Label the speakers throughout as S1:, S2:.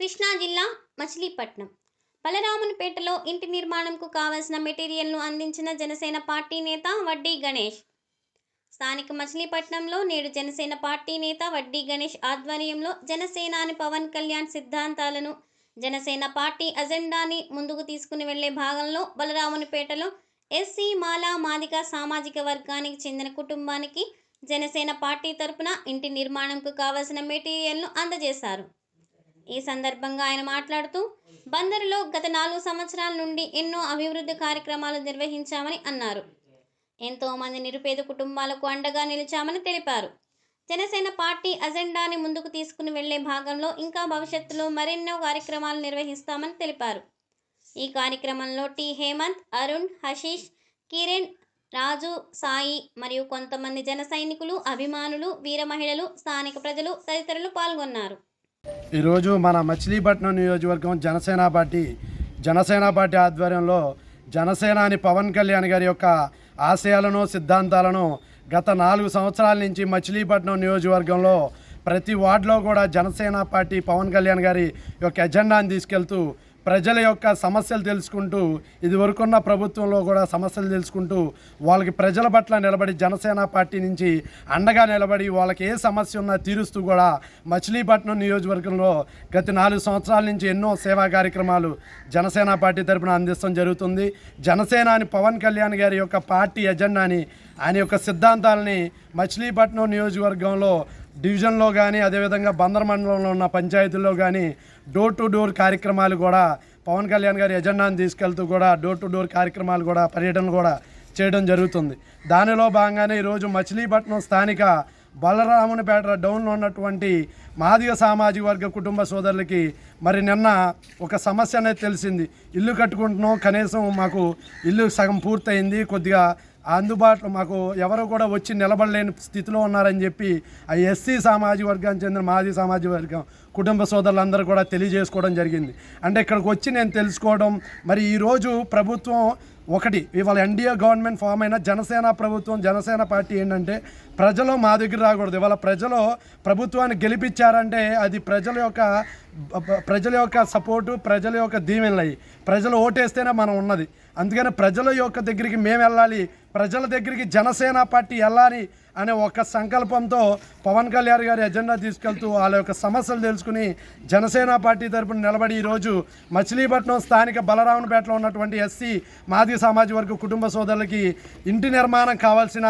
S1: కృష్ణా జిల్లా మచిలీపట్నం. బలరామునిపేటలో ఇంటి నిర్మాణంకు కావలసిన మెటీరియల్ను అందించిన జనసేన పార్టీ నేత వడ్డీ గణేష్. స్థానిక మచిలీపట్నంలో నేడు జనసేన పార్టీ నేత వడ్డీ గణేష్ ఆధ్వర్యంలో జనసేనాని పవన్ కళ్యాణ్ సిద్ధాంతాలను జనసేన పార్టీ అజెండాని ముందుకు తీసుకుని వెళ్ళే భాగంలో బలరామునిపేటలో ఎస్సీ మాలా మాదిక సామాజిక వర్గానికి చెందిన కుటుంబానికి జనసేన పార్టీ తరపున ఇంటి నిర్మాణంకు కావలసిన మెటీరియల్ను అందజేశారు. ఈ సందర్భంగా ఆయన మాట్లాడుతూ బందరులో గత నాలుగు సంవత్సరాల నుండి ఎన్నో అభివృద్ధి కార్యక్రమాలు నిర్వహించామని అన్నారు. ఎంతో మంది నిరుపేద కుటుంబాలకు అండగా నిలిచామని తెలిపారు. జనసేన పార్టీ అజెండాని ముందుకు తీసుకుని వెళ్ళే భాగంలో ఇంకా భవిష్యత్తులో మరెన్నో కార్యక్రమాలు నిర్వహిస్తామని తెలిపారు. ఈ కార్యక్రమంలో టి. హేమంత్ అరుణ్ హషీష్ కిరణ్ రాజు సాయి మరియు కొంతమంది జన సైనికులు అభిమానులు వీర మహిళలు స్థానిక ప్రజలు తదితరులు పాల్గొన్నారు.
S2: ఈరోజు మన మచిలీపట్నం నియోజకవర్గం జనసేన పార్టీ జనసేన పార్టీ ఆధ్వర్యంలో జనసేనాని పవన్ కళ్యాణ్ గారి యొక్క ఆశయాలను సిద్ధాంతాలను గత నాలుగు సంవత్సరాల నుంచి మచిలీపట్నం నియోజకవర్గంలో ప్రతి వార్డులో కూడా జనసేన పార్టీ పవన్ కళ్యాణ్ గారి యొక్క ఎజెండాను తీసుకెళ్తూ ప్రజల యొక్క సమస్యలు తెలుసుకుంటూ ఇదివరకున్న ప్రభుత్వంలో కూడా సమస్యలు తెలుసుకుంటూ వాళ్ళకి ప్రజల పట్ల నిలబడి జనసేన పార్టీ నుంచి అండగా నిలబడి వాళ్ళకి ఏ సమస్య ఉన్నా తీరుస్తూ కూడా మచిలీపట్నం నియోజకవర్గంలో గత నాలుగు సంవత్సరాల నుంచి ఎన్నో సేవా కార్యక్రమాలు జనసేన పార్టీ తరపున అందిస్తాం జరుగుతుంది. జనసేన అని పవన్ కళ్యాణ్ గారి యొక్క పార్టీ ఎజెండాని ఆయన యొక్క సిద్ధాంతాలని మచిలీపట్నం నియోజకవర్గంలో డివిజన్లో కానీ అదేవిధంగా బందర్ మండలంలో ఉన్న పంచాయతీల్లో కానీ డోర్ టు డోర్ కార్యక్రమాలు కూడా పవన్ కళ్యాణ్ గారి ఎజెండాను తీసుకెళ్తూ కూడా డోర్ టు డోర్ కార్యక్రమాలు కూడా పర్యటన కూడా చేయడం జరుగుతుంది. దానిలో భాగంగానే ఈరోజు మచిలీపట్నం స్థానిక బలరామునిపేట డౌన్లో ఉన్నటువంటి మాదిగ సామాజిక వర్గ కుటుంబ సోదరులకి మరి నిన్న ఒక సమస్య అనేది తెలిసింది. ఇల్లు కట్టుకుంటున్నాం కనీసం మాకు ఇల్లు సగం పూర్తయింది కొద్దిగా అందుబాటులో మాకు ఎవరు కూడా వచ్చి నిలబడలేని స్థితిలో ఉన్నారని చెప్పి ఆ ఎస్సీ సామాజిక వర్గానికి చెందిన మాజీ సామాజిక వర్గం కుటుంబ సోదరులందరూ కూడా తెలియజేసుకోవడం జరిగింది. అంటే ఇక్కడికి వచ్చి నేను తెలుసుకోవడం మరి ఈరోజు ప్రభుత్వం ఒకటి ఇవాళ ఎన్డీఏ గవర్నమెంట్ ఫామ్ అయిన జనసేన ప్రభుత్వం జనసేన పార్టీ ఏంటంటే ప్రజలు మా దగ్గర రాకూడదు. ఇవాళ ప్రజలు ప్రభుత్వాన్ని గెలిపించారంటే అది ప్రజల యొక్క ప్రజల యొక్క సపోర్టు ప్రజల యొక్క దీవెనలయ్యి ప్రజలు ఓటేస్తేనే మనం ఉన్నది. అందుకని ప్రజల యొక్క దగ్గరికి మేము వెళ్ళాలి. ప్రజల దగ్గరికి జనసేన పార్టీ వెళ్ళాలి. అనే ఒక సంకల్పంతో పవన్ కళ్యాణ్ గారి ఎజెండా తీసుకెళ్తూ వాళ్ళ యొక్క సమస్యలు తెలుసుకుని జనసేన పార్టీ తరపున నిలబడి ఈరోజు మచిలీపట్నం స్థానిక బలరామపేటలో ఉన్నటువంటి ఎస్సీ మాదిగ సామాజిక వర్గ కుటుంబ సోదరులకి ఇంటి నిర్మాణం కావాల్సిన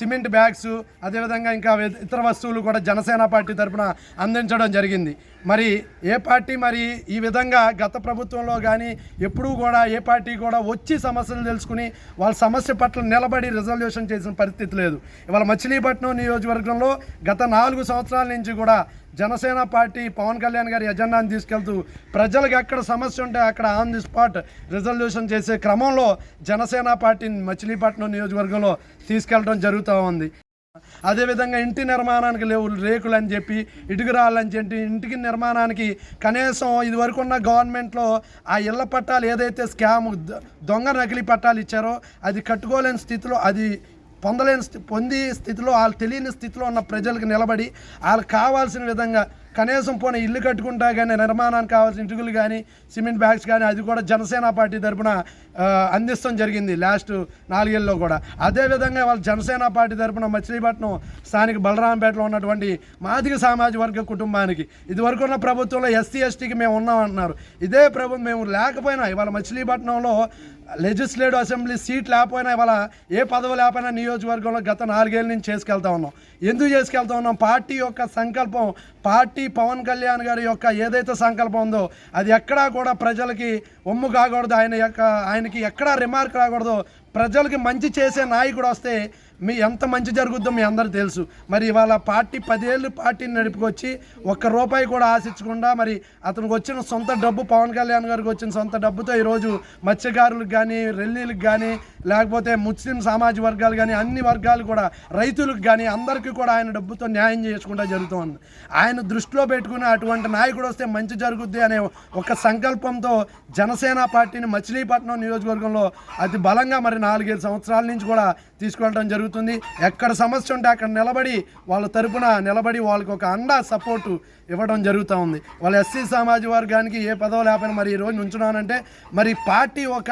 S2: సిమెంట్ బ్యాగ్స్ అదేవిధంగా ఇంకా ఇతర వస్తువులు కూడా జనసేన పార్టీ తరపున అందించడం జరిగింది. మరి ఏ పార్టీ మరి ఈ విధంగా గత ప్రభుత్వంలో కానీ ఎప్పుడూ కూడా ఏ పార్టీ కూడా వచ్చి సమస్యలు తెలుసుకుని వాళ్ళ సమస్య పట్ల నిలబడి రిజల్యూషన్ చేసిన పరిస్థితి లేదు. ఇవాళ మచిలీపట్నం నియోజకవర్గంలో గత నాలుగు సంవత్సరాల నుంచి కూడా జనసేన పార్టీ పవన్ కళ్యాణ్ గారి ఎజెండాను తీసుకెళ్తూ ప్రజలకు ఎక్కడ సమస్య ఉంటే అక్కడ ఆన్ ది స్పాట్ రిజల్యూషన్ చేసే క్రమంలో జనసేన పార్టీని మచిలీపట్నం నియోజకవర్గంలో తీసుకెళ్ళడం జరుగుతూ ఉంది. అదేవిధంగా ఇంటి నిర్మాణానికి లేవు రేకులు అని చెప్పి ఇటుక రాళ్ళని చెప్పి ఇంటికి నిర్మాణానికి కనీసం ఇదివరకు ఉన్న గవర్నమెంట్లో ఆ ఇళ్ళ పట్టాలు ఏదైతే స్కామ్ దొంగ నకిలీ పట్టాలు ఇచ్చారో అది కట్టుకోలేని స్థితిలో అది పొందలేని స్థి పొంది స్థితిలో వాళ్ళు తెలియని స్థితిలో ఉన్న ప్రజలకు నిలబడి వాళ్ళకి కావాల్సిన విధంగా కనీసం పోనీ ఇల్లు కట్టుకుంటా కానీ నిర్మాణానికి కావాల్సిన ఇటుకలు కానీ సిమెంట్ బ్యాగ్స్ కానీ అది కూడా జనసేన పార్టీ తరఫున అందిస్తాం జరిగింది లాస్ట్ నాలుగేళ్ళలో కూడా. అదేవిధంగా వాళ్ళ జనసేన పార్టీ తరఫున మచిలీపట్నం స్థానిక బలరాంపేటలో ఉన్నటువంటి మాదిక సామాజిక వర్గ కుటుంబానికి ఇదివరకు ఉన్న ప్రభుత్వంలో ఎస్సీ ఎస్టీకి మేము ఉన్నామంటున్నారు ఇదే ప్రభుత్వం మేము లేకపోయినా ఇవాళ మచిలీపట్నంలో లెజిస్లేటివ్ అసెంబ్లీ సీట్ లేకపోయినా ఇవాళ ఏ పదవి లేకపోయినా నియోజకవర్గంలో గత నాలుగేళ్ళ నుంచి చేసుకెళ్తా ఉన్నాం. ఎందుకు చేసుకెళ్తా ఉన్నాం? పార్టీ యొక్క సంకల్పం పార్టీ పవన్ కళ్యాణ్ గారి యొక్క ఏదైతే సంకల్పం ఉందో అది ఎక్కడా కూడా ప్రజలకి ఒమ్ము కాకూడదు. ఆయన యొక్క ఆయనకి ఎక్కడా రిమార్క్ రాకూడదు. ప్రజలకి మంచి చేసే నాయకుడు వస్తే మీ ఎంత మంచి జరుగుద్దో మీ అందరూ తెలుసు. మరి ఇవాళ పార్టీ పదేళ్ళు పార్టీని నడుపుకొచ్చి ఒక్క రూపాయి కూడా ఆశించకుండా మరి అతనికి వచ్చిన సొంత డబ్బు పవన్ కళ్యాణ్ గారికి వచ్చిన సొంత డబ్బుతో ఈరోజు మత్స్యకారులకు కానీ రెల్లీలకు కానీ లేకపోతే ముస్లిం సామాజిక వర్గాలు కానీ అన్ని వర్గాలు కూడా రైతులకు కానీ అందరికీ కూడా ఆయన డబ్బుతో న్యాయం చేసుకుంటా జరుగుతుంది. ఆయన దృష్టిలో పెట్టుకుని అటువంటి నాయకుడు వస్తే మంచి జరుగుద్ది అనే ఒక సంకల్పంతో జనసేన పార్టీని మచిలీపట్నం నియోజకవర్గంలో అతి బలంగా మరి నాలుగైదు సంవత్సరాల నుంచి కూడా తీసుకెళ్ళడం జరుగుతుంది. జరుగుతుంది. ఎక్కడ సమస్య ఉంటే అక్కడ నిలబడి వాళ్ళ తరపున నిలబడి వాళ్ళకి ఒక అండా సపోర్టు ఇవ్వడం జరుగుతూ ఉంది. వాళ్ళ ఎస్సీ సమాజ వర్గానికి ఏ పదవి లేకపోయినా మరి ఈరోజు రోజు ఉంచున్నానంటే మరి పార్టీ ఒక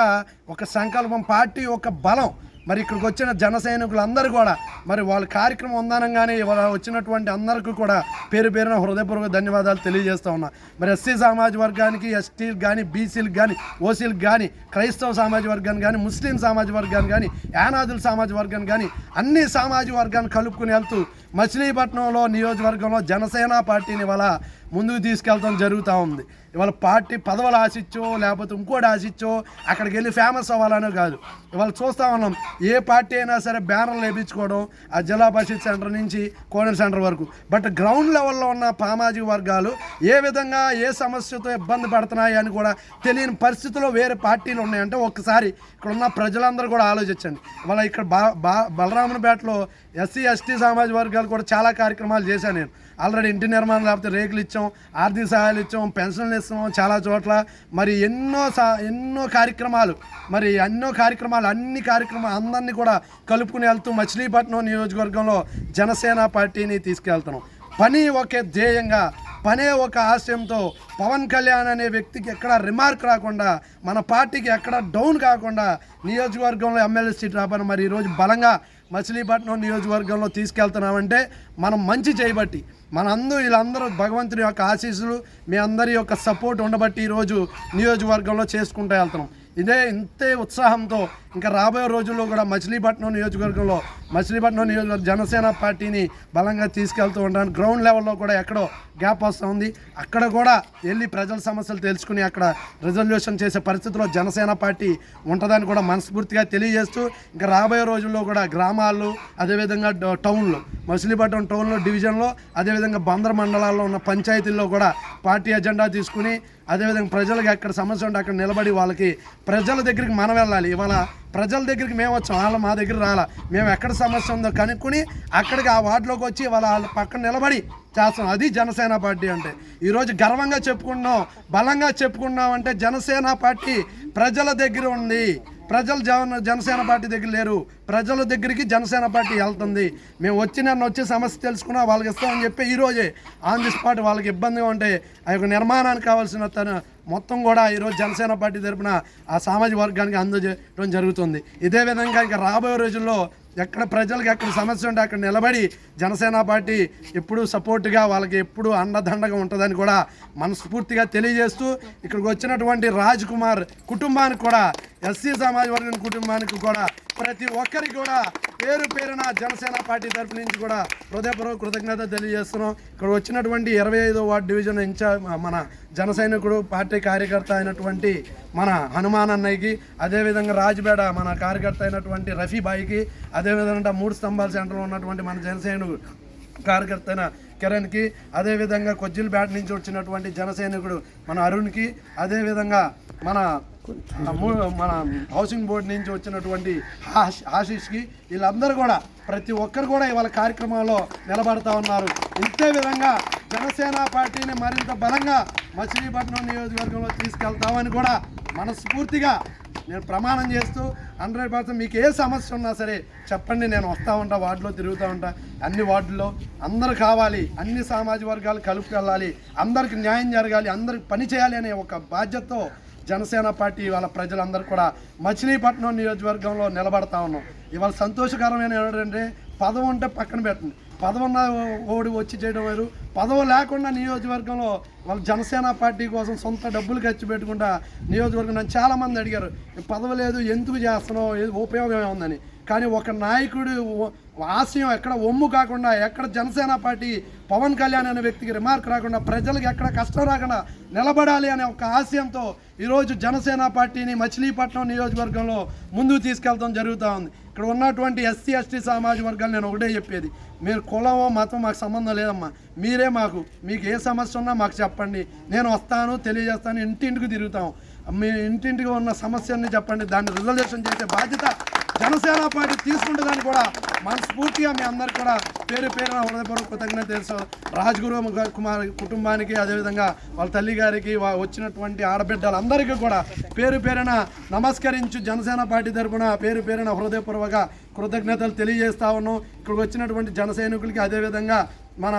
S2: ఒక సంకల్పం పార్టీ ఒక బలం మరి ఇక్కడికి వచ్చిన జన సైనికులందరూ కూడా మరి వాళ్ళ కార్యక్రమం ఉందనంగానే ఇవాళ వచ్చినటువంటి అందరికీ కూడా పేరు పేరున హృదయపూర్వక ధన్యవాదాలు తెలియజేస్తూ ఉన్నా. మరి ఎస్సీ సమాజ వర్గానికి ఎస్టీలకు కానీ బీసీలకు కానీ ఓసీలకు కానీ క్రైస్తవ సమాజ వర్గాన్ని కానీ ముస్లిం సమాజ వర్గాన్ని కానీ యానాదుల సమాజ వర్గాన్ని కానీ అన్ని సామాజిక వర్గాన్ని కలుపుకుని వెళ్తూ మచిలీపట్నంలో నియోజకవర్గంలో జనసేన పార్టీని ఇవాళ ముందుకు తీసుకెళ్ళడం జరుగుతూ ఉంది. ఇవాళ పార్టీ పదవులు ఆశించో లేకపోతే ఇంకోటి ఆశించో అక్కడికి వెళ్ళి ఫేమస్ అవ్వాలనో కాదు. ఇవాళ చూస్తూ ఉన్నాం ఏ పార్టీ అయినా సరే బ్యానర్లు వేయించుకోవడం ఆ జిల్లా పరిషత్ సెంటర్ నుంచి కోనర్ సెంటర్ వరకు. బట్ గ్రౌండ్ లెవెల్లో ఉన్న సామాజిక వర్గాలు ఏ విధంగా ఏ సమస్యతో ఇబ్బంది పడుతున్నాయి అని కూడా తెలియని పరిస్థితుల్లో వేరే పార్టీలు ఉన్నాయంటే ఒక్కసారి ఇక్కడ ఉన్న ప్రజలందరూ కూడా ఆలోచించండి. ఇవాళ ఇక్కడ బా బా బలరామనపేటలో ఎస్సీ ఎస్టీ సామాజిక వర్గాలు కూడా చాలా కార్యక్రమాలు చేశాను నేను. ఆల్రెడీ ఇంటి నిర్మాణం లేకపోతే రేకులు ఇచ్చాం ఆర్థిక సహాయాలు ఇచ్చాం పెన్షన్లు ఇస్తాం చాలా చోట్ల. మరి ఎన్నో సా ఎన్నో కార్యక్రమాలు మరి ఎన్నో కార్యక్రమాలు అన్ని కార్యక్రమాలు అందరినీ కూడా కలుపుకుని వెళ్తూ మచిలీపట్నం నియోజకవర్గంలో జనసేన పార్టీని తీసుకెళ్తున్నాం. పని ఒకే ధ్యేయంగా పనే ఒక ఆశయంతో పవన్ కళ్యాణ్ అనే వ్యక్తికి ఎక్కడ రిమార్క్ రాకుండా మన పార్టీకి ఎక్కడ డౌన్ కాకుండా నియోజకవర్గంలో ఎమ్మెల్యే సీట్ రాబోని మరి ఈరోజు బలంగా మచిలీపట్నం నియోజకవర్గంలో తీసుకెళ్తున్నామంటే మనం మంచి చేయబట్టి మనందరూ వీళ్ళందరూ భగవంతుని యొక్క ఆశీస్సులు మీ అందరి యొక్క సపోర్ట్ ఉండబట్టి ఈరోజు నియోజకవర్గంలో చేసుకుంటూ వెళ్తున్నాం. ఇదే ఇంతే ఉత్సాహంతో ఇంకా రాబోయే రోజుల్లో కూడా మచిలీపట్నం నియోజకవర్గంలో మచిలీపట్నం నియోజకవర్గ జనసేన పార్టీని బలంగా తీసుకెళ్తూ ఉంటాను గ్రౌండ్ లెవెల్లో కూడా ఎక్కడో గ్యాప్ వస్తుంది అక్కడ కూడా వెళ్ళి ప్రజల సమస్యలు తెలుసుకుని అక్కడ రిజల్యూషన్ చేసే పరిస్థితిలో జనసేన పార్టీ ఉంటుందని కూడా మనస్ఫూర్తిగా తెలియజేస్తూ ఇంకా రాబోయే రోజుల్లో కూడా గ్రామాల్లో అదేవిధంగా టౌన్లు మచిలీపట్నం టౌన్లో డివిజన్లో అదేవిధంగా బందర్ మండలాల్లో ఉన్న పంచాయతీల్లో కూడా పార్టీ ఎజెండా తీసుకుని అదేవిధంగా ప్రజలకు ఎక్కడ సమస్య ఉంటే అక్కడ నిలబడి వాళ్ళకి ప్రజల దగ్గరికి మనం వెళ్ళాలి. ఇవాళ ప్రజల దగ్గరికి మేము వచ్చాం. వాళ్ళు మా దగ్గర రాలా. మేము ఎక్కడ సమస్య ఉందో కనుక్కొని అక్కడికి ఆ వార్డులోకి వచ్చి వాళ్ళ వాళ్ళ పక్కన నిలబడి చేస్తాం అది జనసేన పార్టీ అంటే. ఈరోజు గర్వంగా చెప్పుకున్నాం బలంగా చెప్పుకున్నాం అంటే జనసేన పార్టీ ప్రజల దగ్గర ఉంది. ప్రజలు జన జనసేన పార్టీ దగ్గర లేరు. ప్రజల దగ్గరికి జనసేన పార్టీ వెళ్తుంది. మేము వచ్చి నన్ను వచ్చి సమస్య తెలుసుకున్నా వాళ్ళకి ఇస్తామని చెప్పి ఈరోజే ఆన్ ది స్పాట్ వాళ్ళకి ఇబ్బందిగా ఉంటే ఆ యొక్క నిర్మాణానికి కావాల్సిన తన మొత్తం కూడా ఈరోజు జనసేన పార్టీ తరపున ఆ సామాజిక వర్గానికి అందజేయడం జరుగుతుంది. ఇదే విధంగా ఇంకా రాబోయే రోజుల్లో ఎక్కడ ప్రజలకు ఎక్కడ సమస్య ఉంటే అక్కడ నిలబడి జనసేన పార్టీ ఎప్పుడు సపోర్ట్గా వాళ్ళకి ఎప్పుడు అండదండగా ఉంటుందని కూడా మనస్ఫూర్తిగా తెలియజేస్తూ ఇక్కడికి వచ్చినటువంటి రాజ్ కుమార్ కుటుంబానికి కూడా ఎస్సీ సమాజ వర్గం కుటుంబానికి కూడా ప్రతి ఒక్కరికి కూడా పేరు పేరున జనసేన పార్టీ తరఫు నుంచి కూడా హృదయపూర్వక కృతజ్ఞత తెలియజేస్తున్నాం. ఇక్కడ వచ్చినటువంటి ఇరవై ఐదో వార్డు డివిజన్ ఇన్ఛార్జ్ మన జన సైనికుడు పార్టీ కార్యకర్త అయినటువంటి మన హనుమాన్ అన్నయ్యకి అదేవిధంగా రాజబేడ మన కార్యకర్త అయినటువంటి రఫీబాయికి అదేవిధంగా మూడు స్తంభాల సెంటర్లో ఉన్నటువంటి మన జనసైనికుడు కార్యకర్త అయిన కిరణ్కి అదేవిధంగా కొజ్జిల్పేట నుంచి వచ్చినటువంటి జనసైనికుడు మన అరుణ్కి అదేవిధంగా మన మన హౌసింగ్ బోర్డు నుంచి వచ్చినటువంటి ఆశ్ ఆశీష్కి వీళ్ళందరూ కూడా ప్రతి ఒక్కరు కూడా ఇవాళ కార్యక్రమంలో నిలబడతా ఉన్నారు. ఇంతే విధంగా జనసేన పార్టీని మరింత బలంగా మచిలీపట్నం నియోజకవర్గంలో తీసుకెళ్తామని కూడా మనస్ఫూర్తిగా నేను ప్రమాణం చేస్తూ హండ్రెడ్ పర్సెంట్ మీకు ఏ సమస్య ఉన్నా సరే చెప్పండి నేను వస్తూ ఉంటా వార్డులో తిరుగుతూ ఉంటా. అన్ని వార్డుల్లో అందరు కావాలి అన్ని సామాజిక వర్గాలు కలుపుకెళ్ళాలి అందరికి న్యాయం జరగాలి అందరికి పని చేయాలి అనే ఒక బాధ్యతతో జనసేన పార్టీ వాళ్ళ ప్రజలందరూ కూడా మచిలీపట్నం నియోజకవర్గంలో నిలబడతా ఉన్నాం. ఇవాళ సంతోషకరమైన ఏంటంటే పదం ఉంటే పక్కన పెట్టండి. పదవన్న ఓడి వచ్చి చేయడం వేరు. పదవి లేకుండా నియోజకవర్గంలో వాళ్ళ జనసేన పార్టీ కోసం సొంత డబ్బులు ఖర్చు పెట్టుకుంటా నియోజకవర్గం నన్ను చాలామంది అడిగారు పదవి లేదు ఎందుకు చేస్తున్నావు? ఉపయోగం ఏముందని కానీ ఒక నాయకుడు ఆశయం ఎక్కడ ఒమ్ము కాకుండా ఎక్కడ జనసేన పార్టీ పవన్ కళ్యాణ్ అనే వ్యక్తికి రిమార్క్ రాకుండా ప్రజలకు ఎక్కడ కష్టం రాకుండా నిలబడాలి అనే ఒక ఆశయంతో ఈరోజు జనసేన పార్టీని మచిలీపట్నం నియోజకవర్గంలో ముందుకు తీసుకెళ్తాం జరుగుతూ ఉంది. ఇక్కడ ఉన్నటువంటి ఎస్సీ ఎస్టీ సమాజ వర్గాలు నేను ఒకటే చెప్పేది. మీరు కులమో మతం మాకు సంబంధం లేదమ్మా. మీరే మాకు మీకు ఏ సమస్య ఉన్నా మాకు చెప్పండి. నేను వస్తాను తెలియజేస్తాను ఇంటింటికి తిరుగుతాం. మీ ఇంటింటికి ఉన్న సమస్యని చెప్పండి. దాన్ని రిజల్యూషన్ చేసే బాధ్యత జనసేన పార్టీ తీసుకుంటుందని కూడా మనస్ఫూర్తిగా మీ అందరికి కూడా పేరు పేరున హృదయపూర్వక కృతజ్ఞత తెలుసు. రాజ్గురు కుమార్ కుటుంబానికి అదేవిధంగా వాళ్ళ తల్లి గారికి వచ్చినటువంటి ఆడబిడ్డలందరికీ కూడా పేరు పేరున నమస్కరించు. జనసేన పార్టీ తరఫున పేరు పేరున హృదయపూర్వక కృతజ్ఞతలు తెలియజేస్తా ఉన్నాం. ఇక్కడికి వచ్చినటువంటి జన సైనికులకి అదేవిధంగా మన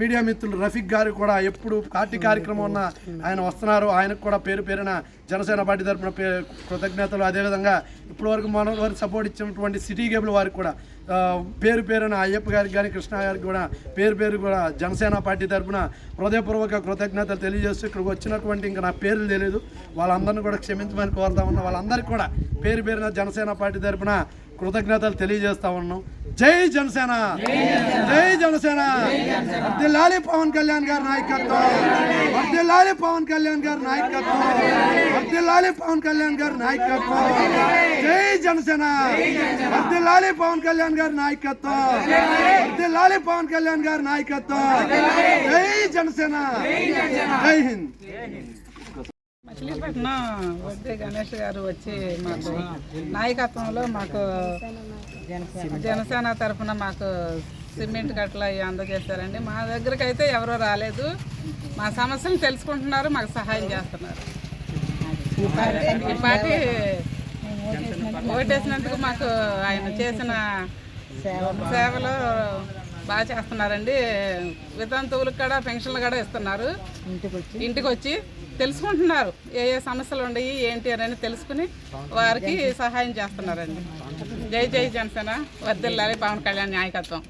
S2: మీడియా మిత్రులు రఫీక్ గారు కూడా ఎప్పుడు పార్టీ కార్యక్రమం ఉన్న ఆయన వస్తున్నారు. ఆయనకు కూడా పేరు పేరున జనసేన పార్టీ తరపున పే కృతజ్ఞతలు. అదేవిధంగా ఇప్పటి వరకు మన వారికి సపోర్ట్ ఇచ్చినటువంటి సిటీ కేబుల్ వారికి కూడా పేరు పేరున అయ్యప్ప గారికి కానీ కృష్ణ గారికి కూడా పేరు పేరు కూడా జనసేన పార్టీ తరపున హృదయపూర్వక కృతజ్ఞతలు తెలియజేస్తూ ఇక్కడికి వచ్చినటువంటి ఇంకా నా పేర్లు తెలియదు. వాళ్ళందరినీ కూడా క్షమించమని కోరుతా ఉన్నా. వాళ్ళందరికీ కూడా పేరు పేరున జనసేన పార్టీ తరపున కృతజ్ఞతలు తెలియజేస్తా ఉన్నాం. జై జనసేన. జై జనసేన. వర్దిల్లాలి పవన్ కళ్యాణ్ గారి నాయకత్వం. వర్దిల్లాలి పవన్ కళ్యాణ్ గారి నాయకత్వం. వర్దిల్లాలి పవన్ కళ్యాణ్ గారి నాయకత్వం. జై జనసేన. వర్దిల్లాలి పవన్ కళ్యాణ్ గారి నాయకత్వం. వర్దిల్లాలి పవన్ కళ్యాణ్ గారి నాయకత్వం. జై జనసేన. జై హింద్.
S3: మచిలీపట్నం వడ్డే గణేష్ గారు వచ్చి మాకు నాయకత్వంలో మాకు జనసేన తరఫున మాకు సిమెంట్ కట్టలు అవి అందజేస్తారండి మా దగ్గరికి అయితే ఎవరూ రాలేదు. మా సమస్యలు తెలుసుకుంటున్నారు మాకు సహాయం చేస్తున్నారు. ఈ పార్టీ ఓటేసినందుకు మాకు ఆయన చేసిన సేవలు బాగా చేస్తున్నారండి. వితంతువులకు కూడా పెన్షన్లు కూడా ఇస్తున్నారు. ఇంటికి వచ్చి తెలుసుకుంటున్నారు. ఏ ఏ సమస్యలు ఉన్నాయి ఏంటి అని తెలుసుకుని వారికి సహాయం చేస్తున్నారండి. జై జై జనసేన వర్దిల్లాలి పవన్ కళ్యాణ్ నాయకత్వం.